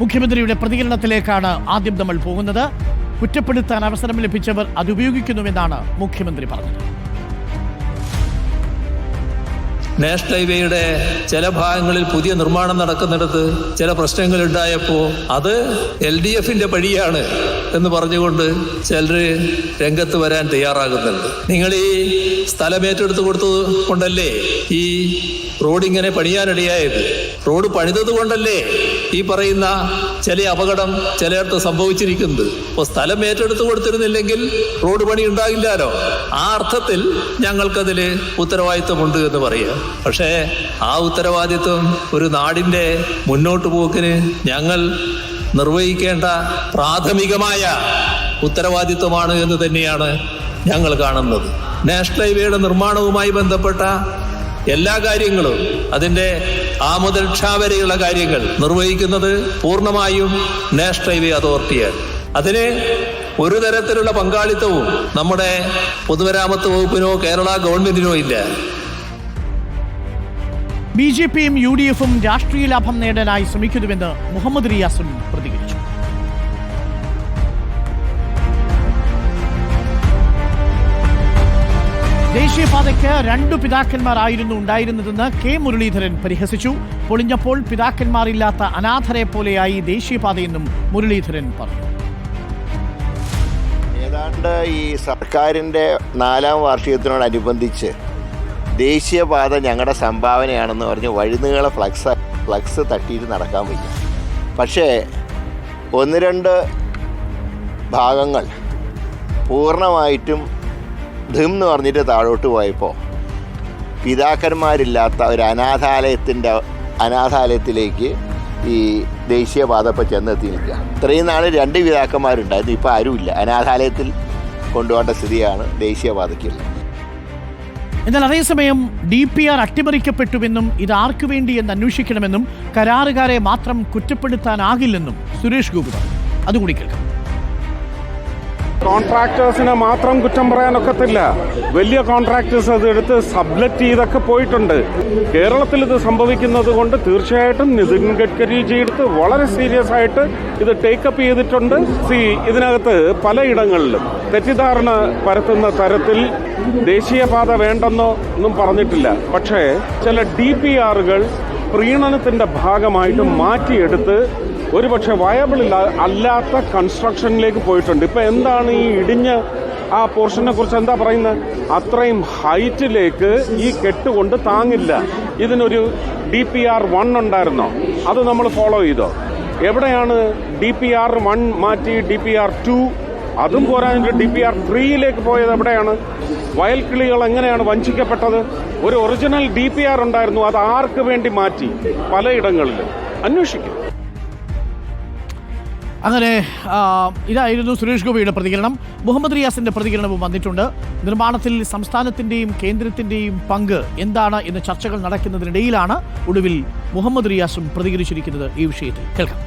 മുഖ്യമന്ത്രിയുടെ പ്രതികരണത്തിലേക്കാണ് ആദ്യം നമ്മൾ പോകുന്നത്. കുറ്റപ്പെടുത്താൻ അവസരം ലഭിച്ചവർ അതുപയോഗിക്കുന്നുവെന്നാണ് മുഖ്യമന്ത്രി പറഞ്ഞത്. നാഷണൽ ഹൈവേയുടെ ചില ഭാഗങ്ങളിൽ പുതിയ നിർമ്മാണം നടക്കുന്നിടത്ത് ചില പ്രശ്നങ്ങൾ ഉണ്ടായപ്പോൾ അത് എൽ ഡി എഫിന്റെ പഴിയാണ് എന്ന് പറഞ്ഞുകൊണ്ട് ചിലർ രംഗത്ത് വരാൻ തയ്യാറാകുന്നുണ്ട്. നിങ്ങൾ ഈ സ്ഥലം ഏറ്റെടുത്ത് കൊടുത്തത് കൊണ്ടല്ലേ ഈ റോഡ് ഇങ്ങനെ പണിയാനിടയായത്? റോഡ് പണിതത് കൊണ്ടല്ലേ ഈ പറയുന്ന ചില അപകടം ചിലയിടത്ത് സംഭവിച്ചിരിക്കുന്നത്. അപ്പോൾ സ്ഥലം ഏറ്റെടുത്ത് കൊടുത്തിരുന്നില്ലെങ്കിൽ റോഡ് പണി ഉണ്ടാകില്ലാലോ? ആ അർത്ഥത്തിൽ ഞങ്ങൾക്കതിൽ ഉത്തരവാദിത്വമുണ്ട് എന്ന് പറയുക പക്ഷേ ആ ഉത്തരവാദിത്വം ഒരു നാടിന്റെ മുന്നോട്ട് പോക്കിന് ഞങ്ങൾ നിർവഹിക്കേണ്ട പ്രാഥമികമായ ഉത്തരവാദിത്വമാണ് എന്ന് തന്നെയാണ് ഞങ്ങൾ കാണുന്നത്. നാഷണൽ ഹൈവേയുടെ നിർമ്മാണവുമായി ബന്ധപ്പെട്ട എല്ലാ കാര്യങ്ങളും അതിന്റെ ആ മുതൽ ക്ഷ വരെയുള്ള കാര്യങ്ങൾ നിർവഹിക്കുന്നത് പൂർണമായും നാഷണൽ ഹൈവേ അതോറിറ്റിയാണ്. അതിന് ഒരു തരത്തിലുള്ള പങ്കാളിത്തവും നമ്മുടെ പൊതുമരാമത്ത് വകുപ്പിനോ കേരള ഗവൺമെന്റിനോ ഇല്ല. ബി ജെ പിയും യു ഡി എഫും രാഷ്ട്രീയ ലാഭം നേടാനായി ശ്രമിക്കുന്നുവെന്ന് മുഹമ്മദ് റിയാസും പ്രതികരിച്ചു. ദേശീയപാതയ്ക്ക് രണ്ടു പിതാക്കന്മാരായിരുന്നു ഉണ്ടായിരുന്നതെന്ന് കെ മുരളീധരൻ പരിഹസിച്ചു. പൊളിഞ്ഞപ്പോൾ പിതാക്കന്മാരില്ലാത്ത അനാഥരെ പോലെയായി ദേശീയപാതയെന്നും മുരളീധരൻ പറഞ്ഞു. ഏതാണ്ട് ഈ സർക്കാരിന്റെ നാലാം വാർഷികത്തിനോടനുബന്ധിച്ച് ദേശീയപാത ഞങ്ങളുടെ സംഭാവനയാണെന്ന് പറഞ്ഞ് വഴുന്നുകളെ ഫ്ലക്സ് ഫ്ലക്സ് തട്ടിയിട്ട് നടക്കാൻ വയ്യ. പക്ഷേ ഒന്ന് രണ്ട് ഭാഗങ്ങൾ പൂർണമായിട്ടും ധിം എന്ന് പറഞ്ഞിട്ട് താഴോട്ട് പോയപ്പോൾ പിതാക്കന്മാരില്ലാത്ത ഒരു അനാഥാലയത്തിന്റെ അനാഥാലയത്തിലേക്ക് ഈ ദേശീയപാത ഇപ്പോൾ ചെന്നെത്തി നിൽക്കുക ഇത്രയും നാൾ രണ്ട് പിതാക്കന്മാരുണ്ടായിരുന്നു. ഇപ്പോൾ ആരുമില്ല. അനാഥാലയത്തിൽ കൊണ്ടുപോകേണ്ട സ്ഥിതിയാണ് ദേശീയപാതയ്ക്കുള്ളത് എന്നാൽ അതേസമയം ഡി പി ആർ അട്ടിമറിക്കപ്പെട്ടുവെന്നും ഇത് ആർക്കു വേണ്ടി എന്ന് അന്വേഷിക്കണമെന്നും കരാറുകാരെ മാത്രം കുറ്റപ്പെടുത്താനാകില്ലെന്നും സുരേഷ് ഗോപി അതുകൂടി കേൾക്കാം. കോൺട്രാക്ടേഴ്സിനെ മാത്രം കുറ്റം പറയാനൊക്കത്തില്ല. വലിയ കോൺട്രാക്ടേഴ്സ് അത് എടുത്ത് സബ്ലറ്റ് ചെയ്തൊക്കെ പോയിട്ടുണ്ട്. കേരളത്തിൽ ഇത് സംഭവിക്കുന്നത് കൊണ്ട് തീർച്ചയായിട്ടും നിതിൻ ഗഡ്കരിജി എടുത്ത് വളരെ സീരിയസ് ആയിട്ട് ഇത് ടേക്കപ്പ് ചെയ്തിട്ടുണ്ട്. സി ഇതിനകത്ത് പലയിടങ്ങളിലും തെറ്റിദ്ധാരണ പരത്തുന്ന തരത്തിൽ ദേശീയപാത വേണ്ടെന്നോ ഒന്നും പറഞ്ഞിട്ടില്ല. പക്ഷേ ചില ഡി പി ആറുകൾ പ്രീണനത്തിന്റെ ഭാഗമായിട്ട് മാറ്റിയെടുത്ത് ഒരുപക്ഷെ വയബിൾ അല്ലാത്ത കൺസ്ട്രക്ഷനിലേക്ക് പോയിട്ടുണ്ട്. ഇപ്പം എന്താണ് ഈ ഇടിഞ്ഞ ആ പോർഷനെ കുറിച്ച് എന്താ പറയുന്നത്? അത്രയും ഹൈറ്റിലേക്ക് ഈ കെട്ടുകൊണ്ട് താങ്ങില്ല. ഇതിനൊരു ഡി പി ആർ വൺ ഉണ്ടായിരുന്നോ? അത് നമ്മൾ ഫോളോ ചെയ്തോ? എവിടെയാണ് ഡി പി ആർ വൺ മാറ്റി ഡി പി ആർ ടു അതും പോരാഞ്ഞിട്ട് ഡി പി ആർ ത്രീയിലേക്ക് പോയത് എവിടെയാണ്? വയൽക്കിളികൾ എങ്ങനെയാണ് വഞ്ചിക്കപ്പെട്ടത്? ഒരു ഒറിജിനൽ ഡി പി ആർ ഉണ്ടായിരുന്നു അത് ആർക്ക് വേണ്ടി മാറ്റി? പലയിടങ്ങളിലും. അന്വേഷിക്കും. അങ്ങനെ ഇതായിരുന്നു സുരേഷ് ഗോപിയുടെ പ്രതികരണം. മുഹമ്മദ് റിയാസിന്റെ പ്രതികരണവും വന്നിട്ടുണ്ട്. നിർമ്മാണത്തിൽ സംസ്ഥാനത്തിന്റെയും കേന്ദ്രത്തിന്റെയും പങ്ക് എന്താണ് എന്ന ചർച്ചകൾ നടക്കുന്നതിനിടയിലാണ് ഒടുവിൽ മുഹമ്മദ് റിയാസും പ്രതികരിച്ചിരിക്കുന്നത് ഈ വിഷയത്തിൽ. കേൾക്കാം.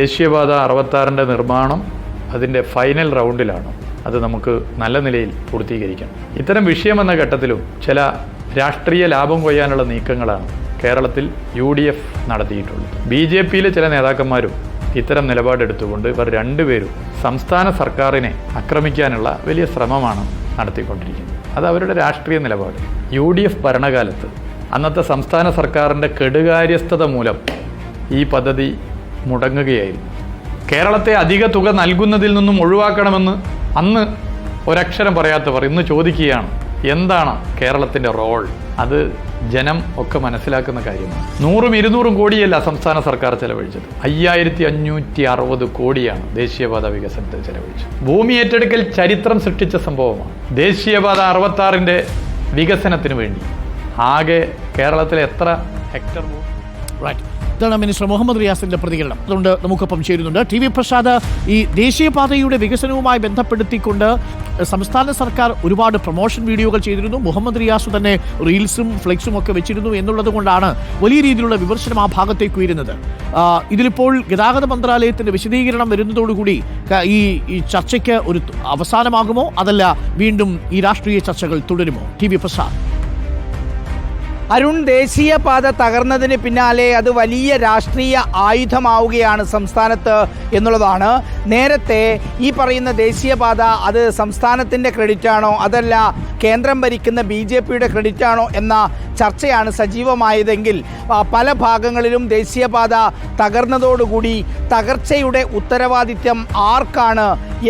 ദേശീയപാത അറുപത്താറിന്റെ നിർമ്മാണം അതിന്റെ ഫൈനൽ റൗണ്ടിലാണ്. അത് നമുക്ക് നല്ല നിലയിൽ പൂർത്തീകരിക്കണം ഇത്തരം വിഷയമെന്ന ഘട്ടത്തിലും ചില രാഷ്ട്രീയ ലാഭം കൊയ്യാനുള്ള നീക്കങ്ങളാണ് കേരളത്തിൽ യു ഡി എഫ് നടത്തിയിട്ടുള്ളത് ബി ജെ പിയിലെ ചില നേതാക്കന്മാരും ഇത്തരം നിലപാടെടുത്തുകൊണ്ട് ഇവർ രണ്ടുപേരും സംസ്ഥാന സർക്കാരിനെ ആക്രമിക്കാനുള്ള വലിയ ശ്രമമാണ് നടത്തിക്കൊണ്ടിരിക്കുന്നത്. അത് അവരുടെ രാഷ്ട്രീയ നിലപാട്. യു ഡി എഫ് ഭരണകാലത്ത് അന്നത്തെ സംസ്ഥാന സർക്കാരിന്റെ കെടുകാര്യസ്ഥത മൂലം ഈ പദ്ധതി മുടങ്ങുകയായിരുന്നു. കേരളത്തെ അധിക തുക നൽകുന്നതിൽ നിന്നും ഒഴിവാക്കണമെന്ന് അന്ന് ഒരക്ഷരം പറയാത്തവർ ഇന്ന് ചോദിക്കുകയാണ് എന്താണ് കേരളത്തിന്റെ റോൾ? അത് ജനം ഒക്കെ മനസ്സിലാക്കുന്ന കാര്യമാണ്. നൂറും ഇരുന്നൂറും കോടിയല്ല സംസ്ഥാന സർക്കാർ ചെലവഴിച്ചത്. അയ്യായിരത്തി അഞ്ഞൂറ്റി അറുപത് കോടിയാണ് ദേശീയപാത വികസനത്തിൽ ചെലവഴിച്ചത്. ഭൂമി ഏറ്റെടുക്കൽ ചരിത്രം സൃഷ്ടിച്ച സംഭവമാണ്. ദേശീയപാത അറുപത്താറിന്റെ വികസനത്തിന് വേണ്ടി. ആകെ കേരളത്തിലെ എത്ര ഹെക്ടർ റൈറ്റ് ഇതാണ് മിനിസ്റ്റർ മുഹമ്മദ് റിയാസിന്റെ പ്രതികരണം. അതുകൊണ്ട് നമുക്കൊപ്പം ചേരുന്നുണ്ട്. ടി വി പ്രസാദ് ഈ ദേശീയപാതയുടെ വികസനവുമായി ബന്ധപ്പെടുത്തിക്കൊണ്ട് സംസ്ഥാന സർക്കാർ ഒരുപാട് പ്രൊമോഷൻ വീഡിയോകൾ ചെയ്തിരുന്നു. മുഹമ്മദ് റിയാസ് തന്നെ റീൽസും ഫ്ലെക്സും ഒക്കെ വെച്ചിരുന്നു എന്നുള്ളത് കൊണ്ടാണ് വലിയ രീതിയിലുള്ള വിമർശനം ആ ഭാഗത്തേക്ക് ഉയരുന്നത്. ഇതിലിപ്പോൾ ഗതാഗത മന്ത്രാലയത്തിന്റെ വിശദീകരണം വരുന്നതോടുകൂടി ഈ ഈ ചർച്ചയ്ക്ക് ഒരു അവസാനമാകുമോ? അതല്ല വീണ്ടും ഈ രാഷ്ട്രീയ ചർച്ചകൾ തുടരുമോ? T V Prasad. അരുൺ ദേശീയപാത തകർന്നതിന് പിന്നാലെ അത് വലിയ രാഷ്ട്രീയ ആയുധമാവുകയാണ് സംസ്ഥാനത്ത് എന്നുള്ളതാണ് നേരത്തെ ഈ പറയുന്ന ദേശീയപാത അത് സംസ്ഥാനത്തിന്റെ ക്രെഡിറ്റാണോ? അതല്ല കേന്ദ്രം ഭരിക്കുന്ന ബി ജെ പിയുടെ ക്രെഡിറ്റാണോ എന്ന ചർച്ചയാണ് സജീവമായതെങ്കിൽ പല ഭാഗങ്ങളിലും ദേശീയപാത തകർന്നതോടുകൂടി തകർച്ചയുടെ ഉത്തരവാദിത്യം ആർക്കാണ്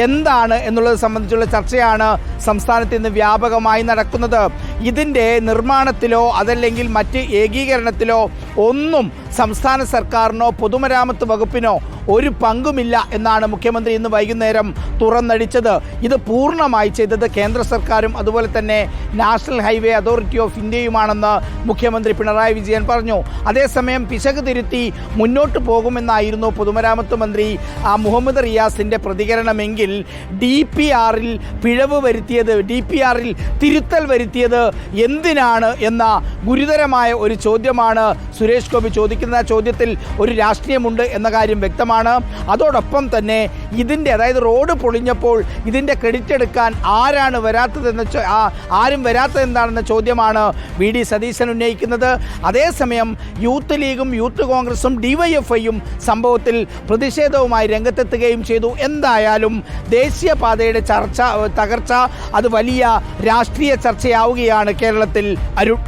എന്താണ് എന്നുള്ളത് സംബന്ധിച്ചുള്ള ചർച്ചയാണ് സംസ്ഥാനത്ത് ഇന്ന് വ്യാപകമായി നടക്കുന്നത്. ഇതിന്റെ നിർമ്മാണത്തിലോ അതല്ലെങ്കിൽ മറ്റ് ഏകീകരണത്തിലോ ഒന്നും സംസ്ഥാന സർക്കാരിനോ പൊതുമരാമത്ത് വകുപ്പിനോ ഒരു പങ്കുമില്ല എന്നാണ് മുഖ്യമന്ത്രി ഇന്ന് വൈകുന്നേരം തുറന്നടിച്ചത്. ഇത് പൂർണമായി ചെയ്തത് കേന്ദ്ര സർക്കാരും അതുപോലെ തന്നെ നാഷണൽ ഹൈവേ അതോറിറ്റി ഓഫ് ഇന്ത്യയുമാണെന്ന് മുഖ്യമന്ത്രി പിണറായി വിജയൻ പറഞ്ഞു. അതേസമയം പിശക് തിരുത്തി മുന്നോട്ട് പോകുമെന്നായിരുന്നു പൊതുമരാമത്ത് മന്ത്രി ആ, മുഹമ്മദ് റിയാസിന്റെ പ്രതികരണമെങ്കിൽ ഡി പി ആറിൽ പിഴവ് വരുത്തിയത് ഡി പി ആറിൽ തിരുത്തൽ വരുത്തിയത് എന്തിനാണ് എന്ന ഗുരുതരമായ ഒരു ചോദ്യമാണ് സുരേഷ് ഗോപി ചോദിക്കുന്ന ചോദ്യത്തിൽ ഒരു രാഷ്ട്രീയമുണ്ട് എന്ന കാര്യം വ്യക്തമാണ്. അതോടൊപ്പം തന്നെ ഇതിന്റെ അതായത് റോഡ് പൊളിഞ്ഞപ്പോൾ ഇതിന്റെ ക്രെഡിറ്റ് എടുക്കാൻ ആരാണ് വരാത്തതെന്ന ആരും വരാത്തത് എന്താണെന്ന ചോദ്യമാണ് വി ഡി സതീശൻ ഉന്നയിക്കുന്നത്. അതേസമയം യൂത്ത് ലീഗും യൂത്ത് കോൺഗ്രസും ഡിവൈഎഫ്ഐയും സംഭവത്തിൽ പ്രതിഷേധവുമായി രംഗത്തെത്തുകയും ചെയ്തു. എന്തായാലും ദേശീയപാതയുടെ ചർച്ച തകർച്ച അത് വലിയ രാഷ്ട്രീയ ചർച്ചയാവുകയാണ് കേരളത്തിൽ. അരുൺ